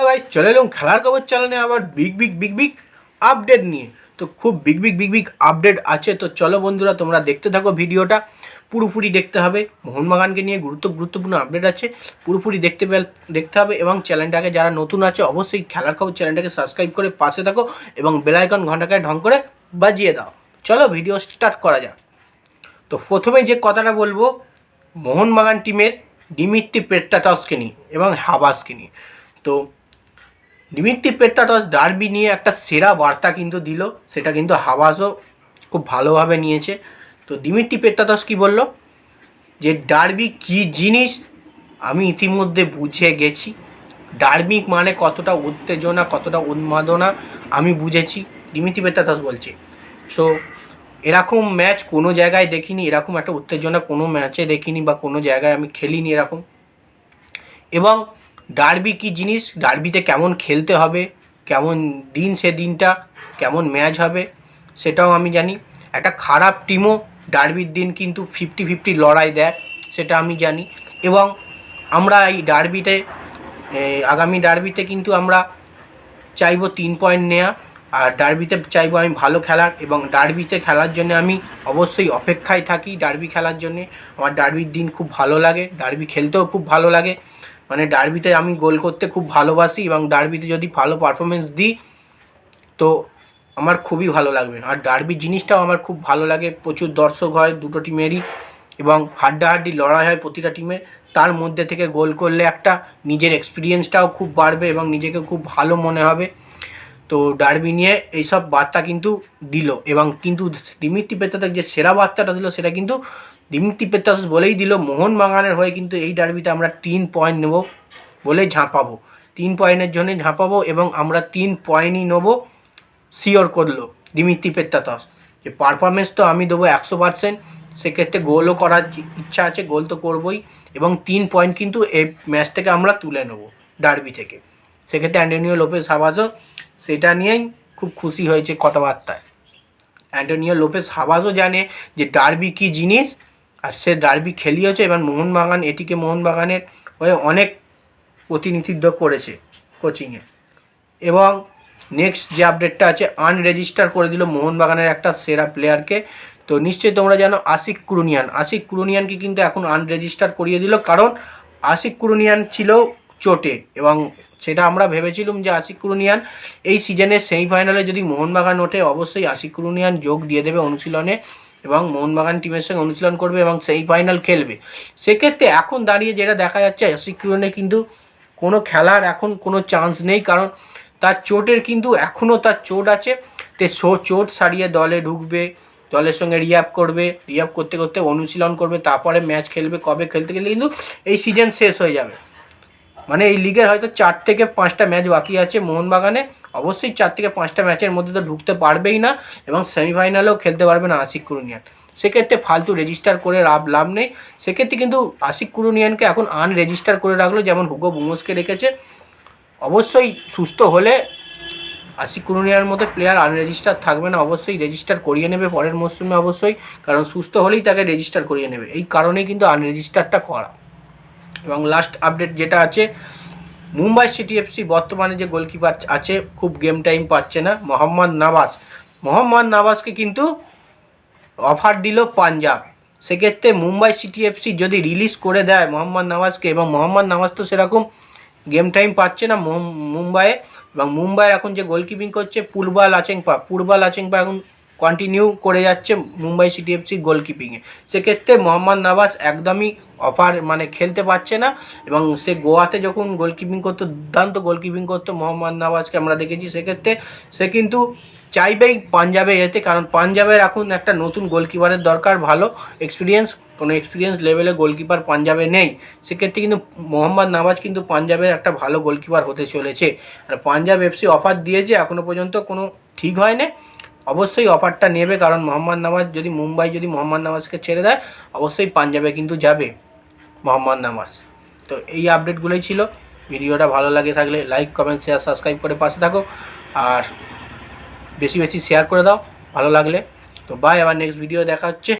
Hello চলে এলাম খেলার খবর চ্যানেলে আবার big big big big update নিয়ে। তো খুব big big big big update আছে। তো চলো বন্ধুরা, তোমরা দেখতে থাকো ভিডিওটা। পুরোপুরি দেখতে হবে। মোহনবাগানকে নিয়ে গুরুত্ব, গুরুত্বপূর্ণ আপডেট আছে। পুরোপুরি দেখতে দেখতে হবে এবং চ্যানেলটাকে যারা নতুন আছে, অবশ্যই খেলার খবর চ্যানেলটাকে সাবস্ক্রাইব করে পাশে থাকো এবং বেলাইকন ঘন্টাকে ঢং করে বাজিয়ে দাও। চলো ভিডিও স্টার্ট করা যাক। তো প্রথমে যে কথাটা বলব, মোহনবাগান টিমের ডিমিট্রি পেট্টাটসকে নিয়ে এবং হাবাসকে নিয়ে। তো ডিমিট্রি পেট্টাটস ডার্বি নিয়ে একটা সেরা বার্তা কিন্তু দিল, সেটা কিন্তু হাবাসও খুব ভালোভাবে নিয়েছে। তো ডিমিট্রি পেট্টাটস কি বলল? যে ডার্বি কি জিনিস আমি ইতিমধ্যে বুঝে গেছি। ডার্বি মানে কতটা উত্তেজনা, কতটা উন্মাদনা আমি বুঝেছি ডিমিট্রি পেট্টাটস বলছে। সো এরকম ম্যাচ কোনো জায়গায় দেখিনি, এরকম একটা উত্তেজনা কোনো ম্যাচে দেখিনি বা কোনো জায়গায় আমি খেলিনি এরকম। এবং ডার্বি কি জিনিস? ডার্বিতে কেমন খেলতে হবে? কেমন দিন সে দিনটা? কেমন ম্যাচ হবে? সেটাও আমি জানি। একটা খারাপ টিমও ডার্বির দিন কিন্তু ফিফটি ফিফটি লড়াই দেয়, সেটা আমি জানি। এবং আমরা এই ডার্বিতে আগামী ডার্বিতে কিন্তু আমরা চাইব তিন পয়েন্ট নেওয়া আর ডার্বিতে চাইব আমি ভালো খেলার এবং ডার্বিতে খেলার জন্য আমি অবশ্যই অপেক্ষায় থাকি ডার্বি খেলার জন্যে। আমার ডার্বির দিন খুব ভালো লাগে, ডার্বি খেলতেও খুব ভালো লাগে। মানে ডার্বিতে আমি গোল করতে খুব ভালোবাসি এবং ডার্বিতে যদি ভালো পারফরমেন্স দিই, তো আমার খুবই ভালো লাগবে। আর ডার্বি জিনিসটাও আমার খুব ভালো লাগে। প্রচুর দর্শক হয় দুটো টিমেরই এবং হাড্ডাহাড্ডি লড়াই হয় প্রতিটা টিমের তার মধ্যে থেকে গোল করলে একটা নিজের এক্সপিরিয়েন্সটাও খুব বাড়বে এবং নিজেকে খুব ভালো মনে হবে। তো ডার্বি নিয়ে এইসব বার্তা কিন্তু দিল এবং কিন্তু দিমিত্রি পেত্তাস যে সেরা বার্তাটা দিল, সেটা কিন্তু দিমিত্রি পেত্তাস বলেই দিল মোহনবাগানের হয়ে কিন্তু এই ডার্বিতে আমরা তিন পয়েন্ট নেব বলে ঝাঁপাবো। তিন পয়েন্টের জন্য ঝাঁপাবো এবং আমরা তিন পয়েন্টই নেব শিওর করল দিমিত্রি পেত্তাতস। যে পারফরমেন্স তো আমি দেবো একশো পার্সেন্ট সেক্ষেত্রে গোলও করার ইচ্ছা আছে গোল তো করবই এবং তিন পয়েন্ট কিন্তু এই ম্যাচ থেকে আমরা তুলে নেব ডার্বি থেকে। সেক্ষেত্রে অ্যান্টোনিও লোপেস হাবাজও সেটা নিয়েই খুব খুশি হয়েছে কথাবার্তায়। অ্যান্টোনিও লোপেস হাবাজও জানে যে ডার্বি কী জিনিস ডার্বি খেলিয়েছে এবং মোহনবাগান, এটিকে মোহনবাগানের হয়ে অনেক প্রতিনিধিত্ব করেছে কোচিংয়ে এবং নেক্সট যে আপডেটটা আছে আনরেজিস্টার করে দিল মোহনবাগানের একটা সেরা প্লেয়ারকে তো নিশ্চয়ই তোমরা জানো আশিক কুরুনিয়ান। আশিক কুরুনিয়ানকে কিন্তু এখন আনরেজিস্টার করিয়ে দিল, কারণ আশিক কুরুনিয়ান ছিল চোটে। এবং সেটা আমরা ভেবেছিলাম যে আশিক কুরুনিয়ান এই সিজনের সেমিফাইনালে যদি মোহনবাগান ওঠে, অবশ্যই আশিক কুরুনিয়ান যোগ দিয়ে দেবে অনুশীলনে। এবং মোহনবাগান টিমের সঙ্গে অনুশীলন করবে এবং সেই ফাইনাল খেলবে। সেক্ষেত্রে এখন দাঁড়িয়ে যেটা দেখা যাচ্ছে, আশিক কুরুনিয়ানের কিন্তু কোনো খেলার এখন কোনো চান্স নেই, কারণ তার চোটের কিন্তু এখনও তার চোট আছে। তে সো, চোট সারিয়ে দলে ঢুকবে, দলের সঙ্গে রিয়াপ করবে রিয়াপ করতে করতে অনুশীলন করবে, তারপরে ম্যাচ খেলবে, কবে খেলতে গেলে কিন্তু এই সিজন শেষ হয়ে যাবে। মানে এই লিগের হয়তো চার থেকে পাঁচটা ম্যাচ বাকি আছে মোহনবাগানে। অবশ্যই চার থেকে পাঁচটা ম্যাচের মধ্যে তো ঢুকতে পারবেই না এবং সেমিফাইনালেও খেলতে পারবে না আশিক কুরুনিয়ান। সেক্ষেত্রে ফালতু রেজিস্টার করে লাভ লাভ নেই। সেক্ষেত্রে কিন্তু আশিক কুরুনিয়ানকে এখন আনরেজিস্টার করে রাখল, যেমন হুগো বুমোসকে রেখেছে। অবশ্যই সুস্থ হলে আশিক কুরুনিয়ার মতো প্লেয়ার আনরেজিস্টার থাকবে না, অবশ্যই রেজিস্টার করিয়ে নেবে পরের মরশুমে অবশ্যই, কারণ সুস্থ হলেই তাকে রেজিস্টার করিয়ে নেবে। এই কারণেই কিন্তু আনরেজিস্টারটা করা। এবং লাস্ট আপডেট যেটা আছে মুম্বাই সিটি এফসি বর্তমানে যে গোলকিপার আছে, খুব গেম টাইম পাচ্ছে না। মোহাম্মদ নাবাজ মোহাম্মদ নাবাজকে কিন্তু অফার দিল পাঞ্জাব। সেক্ষেত্রে মুম্বাই সিটি এফসি যদি রিলিজ করে দেয় মোহাম্মদ নওয়াজকে এবং মোহাম্মদ নওয়াজ তো সেরকম গেম টাইম পাচ্ছে না মুম্বাইয়ে। এবং মুম্বাইয়ের এখন যে গোলকিপিং করছে পূর্বা আচেংপা। পূর্বা আচেংপা এখন কন্টিনিউ করে যাচ্ছে মুম্বাই সিটি এফসির গোলকিপিংয়ে সেক্ষেত্রে মোহাম্মদ নওয়াজ একদমই অফার মানে খেলতে পারছে না এবং সে গোয়াতে যখন গোলকিপিং করতো, দুর্দান্ত গোলকিপিং করতো মোহাম্মদ নওয়াজকে আমরা দেখেছি। সেক্ষেত্রে সে কিন্তু চাইবেই পাঞ্জাবে যেতে কারণ পাঞ্জাবের এখন একটা নতুন গোলকিপারের দরকার, ভালো এক্সপিরিয়েন্স কোনো এক্সপিরিয়েন্স লেভেলে গোলকিপার পাঞ্জাবে নেই। সেক্ষেত্রে কিন্তু মোহাম্মদ নওয়াজ কিন্তু পাঞ্জাবের একটা ভালো গোলকিপার হতে চলেছে। আর পাঞ্জাব এফসি অফার দিয়েছে এখনও পর্যন্ত কোনো ঠিক হয়নি। অবশ্যই অফারটা নেবে, কারণ মোহাম্মদ নামাজ যদি, মুম্বাই যদি মোহাম্মদ নামাজকে ছেড়ে দেয়, অবশ্যই পাঞ্জাবে কিন্তু যাবে মোহাম্মদ নামাজ তো এই আপডেটগুলোই ছিল। ভিডিওটা ভালো লাগে থাকলে লাইক কমেন্ট শেয়ার সাবস্ক্রাইব করে পাশে থাকো। আর বেশি বেশি শেয়ার করে দাও, ভালো লাগলে। তো বাই আবার নেক্সট ভিডিও দেখা হচ্ছে।